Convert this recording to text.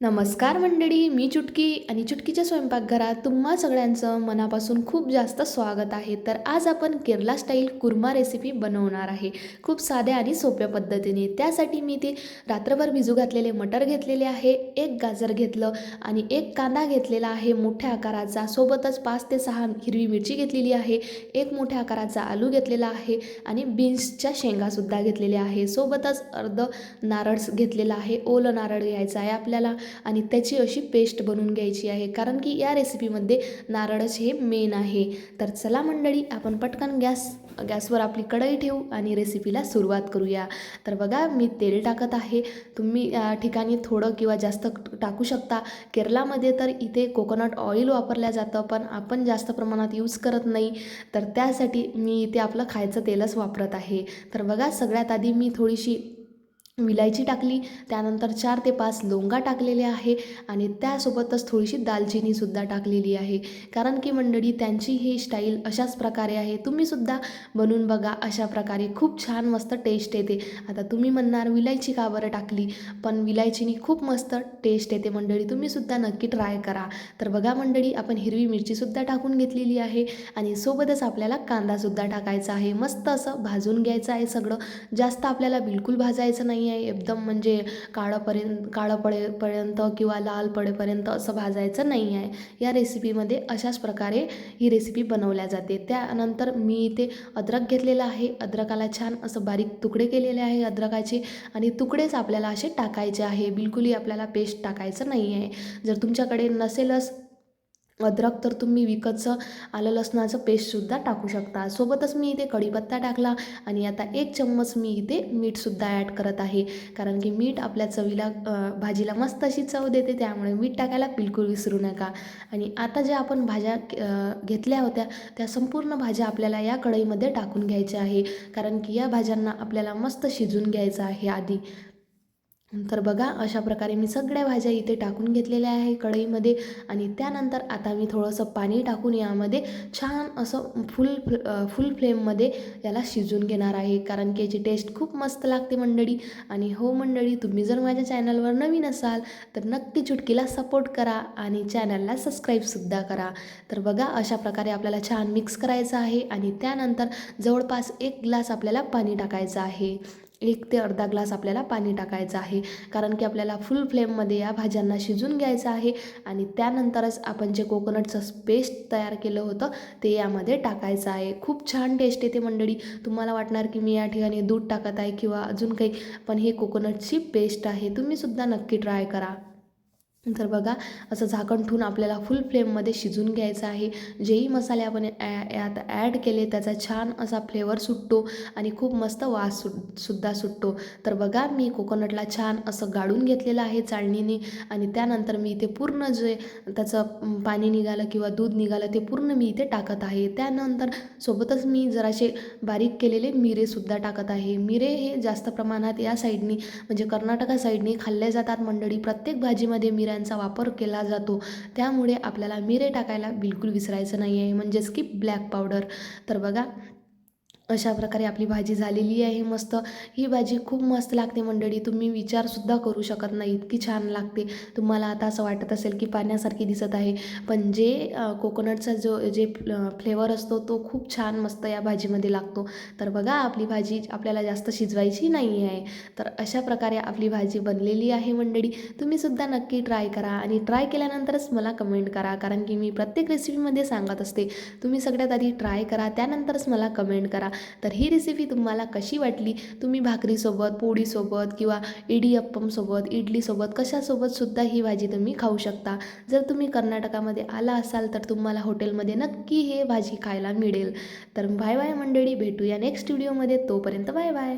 नमस्कार मंडळी मी चुटकी आणि चुटकीच्या स्वयंपाकघरात तुम्हा सगळ्यांचं मनापासून खूप जास्त स्वागत आहे. तर आज आपण केरला स्टाईल कुर्मा रेसिपी बनवणार आहे. खूप साध्या आणि सोप्या पद्धतीने. त्यासाठी मी ते रात्रभर भिजू घातलेले मटर घेतलेले आहे एक गाजर घेतलं आणि एक कांदा घेतलेला आहे. मोठ्या आकाराचा. सोबतच पाच ते सहा हिरवी मिरची घेतलेली आहे. एक मोठ्या आकाराचा आलू घेतलेला आहे आणि बीन्सच्या शेंगासुद्धा घेतलेल्या आहे. सोबतच अर्ध नारळ घेतलेला आहे. ओलं नारळ घ्यायचं आहे आपल्याला. आणि त्याची अशी पेस्ट बनवून घ्यायची आहे. कारण की या रेसिपीमध्ये नारळच हे मेन आहे. तर चला मंडळी आपण पटकन गॅस गॅसवर आपली कढई ठेवू आणि रेसिपीला सुरुवात करूया. तर बघा मी तेल टाकत आहे. तुम्ही या ठिकाणी थोडं किंवा जास्त टाकू शकता. केरलामध्ये तर इथे कोकोनट ऑइल वापरलं जातं पण आपण जास्त प्रमाणात यूज करत नाही. तर त्यासाठी मी इथे आपलं खायचं तेलच वापरत आहे. तर बघा सगळ्यात आधी मी थोडीशी विलायची टाकली त्यानंतर चार ते पाच लोंगा टाकलेले आहे आणि त्यासोबतच थोडीशी दालचिनीसुद्धा टाकलेली आहे. कारण की मंडळी त्यांची ही स्टाईल अशाच प्रकारे आहे. तुम्हीसुद्धा बनवून बघा अशा प्रकारे खूप छान मस्त टेस्ट येते. आता तुम्ही म्हणणार विलायची का बरं टाकली? पण विलायचीनी खूप मस्त टेस्ट येते मंडळी. तुम्हीसुद्धा नक्की ट्राय करा. तर बघा मंडळी आपण हिरवी मिरचीसुद्धा टाकून घेतलेली आहे आणि सोबतच आपल्याला कांदासुद्धा टाकायचा आहे. मस्त असं भाजून घ्यायचं आहे सगळं. जास्त आपल्याला बिलकुल भाजायचं नाही आहे एकदम म्हणजे काळंपर्यंत काळं पडेपर्यंत किंवा लाल पडेपर्यंत असं भाजायचं नाही आहे या रेसिपीमध्ये अशाच प्रकारे ही रेसिपी बनवल्या जाते. त्यानंतर मी इथे अद्रक घेतलेला आहे. अद्रकाला छान असं बारीक तुकडे केलेले आहे अद्रकाचे आणि तुकडेच आपल्याला असे टाकायचे आहे. बिलकुलही आपल्याला पेस्ट टाकायचं नाही आहे जर तुमच्याकडे नसेलच अद्रक तर तुम्ही विकतचं आलं लसणाचं पेस्टसुद्धा टाकू शकता. सोबतच मी इथे कढीपत्ता टाकला आणि आता एक चम्मच मी इथे मीठसुद्धा ॲड करत आहे. कारण की मीठ आपल्या चवीला भाजीला मस्त अशी चव देते त्यामुळे मीठ टाकायला बिलकुल विसरू नका. आणि आता ज्या आपण भाज्या घेतल्या होत्या त्या संपूर्ण भाज्या आपल्याला या कढईमध्ये टाकून घ्यायच्या आहे. कारण की या भाज्यांना आपल्याला मस्त शिजून घ्यायचं आहे आधी. तर बघा अशा प्रकारे मी सगळ्या भाज्या इथे टाकून घेतलेल्या आहे कढईमध्ये. आणि त्यानंतर आता मी थोडंसं पाणी टाकून यामध्ये छान असं फुल फुल फ्लेममध्ये याला शिजून घेणार आहे. कारण की याची टेस्ट खूप मस्त लागते मंडळी. आणि हो मंडळी तुम्ही जर माझ्या चॅनलवर नवीन असाल तर नक्की चुटकीला सपोर्ट करा आणि चॅनलला सबस्क्राईबसुद्धा करा. तर बघा अशा प्रकारे आपल्याला छान मिक्स करायचं आहे. आणि त्यानंतर जवळपास एक ग्लास आपल्याला पाणी टाकायचं आहे. एक ते अर्धा ग्लास आपल्याला पाणी टाकायचं आहे. कारण की आपल्याला फुल फ्लेममध्ये या भाज्यांना शिजून घ्यायचं आहे. आणि त्यानंतरच आपण जे कोकोनटचं पेस्ट तयार केलं होतं ते यामध्ये टाकायचं आहे. खूप छान टेस्ट येते मंडळी. तुम्हाला वाटणार की मी या ठिकाणी दूध टाकत आहे किंवा अजून काही पण हे कोकोनटची पेस्ट आहे. तुम्हीसुद्धा नक्की ट्राय करा. तर बघा असं झाकण ठेवून आपल्याला फुल फ्लेममध्ये शिजून घ्यायचं आहे. जेही मसाले आपण यात ॲड केले त्याचा छान असा फ्लेवर सुटतो आणि खूप मस्त वास सुट सुद्धा सुटतो. तर बघा मी कोकोनटला छान असं गाळून घेतलेलं आहे चाळणीने आणि त्यानंतर मी इथे पूर्ण जे त्याचं पाणी निघालं किंवा दूध निघालं ते पूर्ण मी इथे टाकत आहे. त्यानंतर सोबतच मी जरासे बारीक केलेले मिरेसुद्धा टाकत आहे. मिरे हे जास्त प्रमाणात या साईडनी म्हणजे कर्नाटका साईडनी खाल्ले जातात मंडळी. प्रत्येक भाजीमध्ये मिरा यांचा वापर केला जातो. त्यामुळे आपल्याला मिरे टाकायला बिलकुल विसरायचं नाही आहे म्हणजेच की ब्लॅक पावडर तर बघा अशा प्रकारे आपली भाजी झालेली आहे मस्त. ही भाजी खूप मस्त लागते मंडळी. तुम्ही विचारसुद्धा करू शकत नाही. इतकी छान लागते. तुम्हाला आता असं वाटत असेल की पाण्यासारखी दिसत आहे. पण जे कोकोनटचा जो जे फ्लेवर असतो तो खूप छान मस्त या भाजीमध्ये लागतो. तर बघा आपली भाजी आपल्याला जास्त शिजवायची नाही आहे. तर अशा प्रकारे आपली भाजी बनलेली आहे मंडळी. तुम्हीसुद्धा नक्की ट्राय करा आणि ट्राय केल्यानंतरच मला कमेंट करा. कारण की मी प्रत्येक रेसिपीमध्ये सांगत असते. तुम्ही सगळ्यात आधी ट्राय करा त्यानंतरच मला कमेंट करा. तर ही रेसिपी तुम्हाला कशी वाटली? तुम्ही भाकरीसोबत पोळीसोबत किंवा इडीअप्पमसोबत इडलीसोबत कशासोबतसुद्धा ही भाजी तुम्ही खाऊ शकता? जर तुम्ही कर्नाटकामध्ये आला असाल तर तुम्हाला हॉटेलमध्ये नक्की हे भाजी खायला मिळेल. तर बाय बाय मंडळी भेटूया नेक्स्ट व्हिडिओमध्ये तोपर्यंत बाय बाय.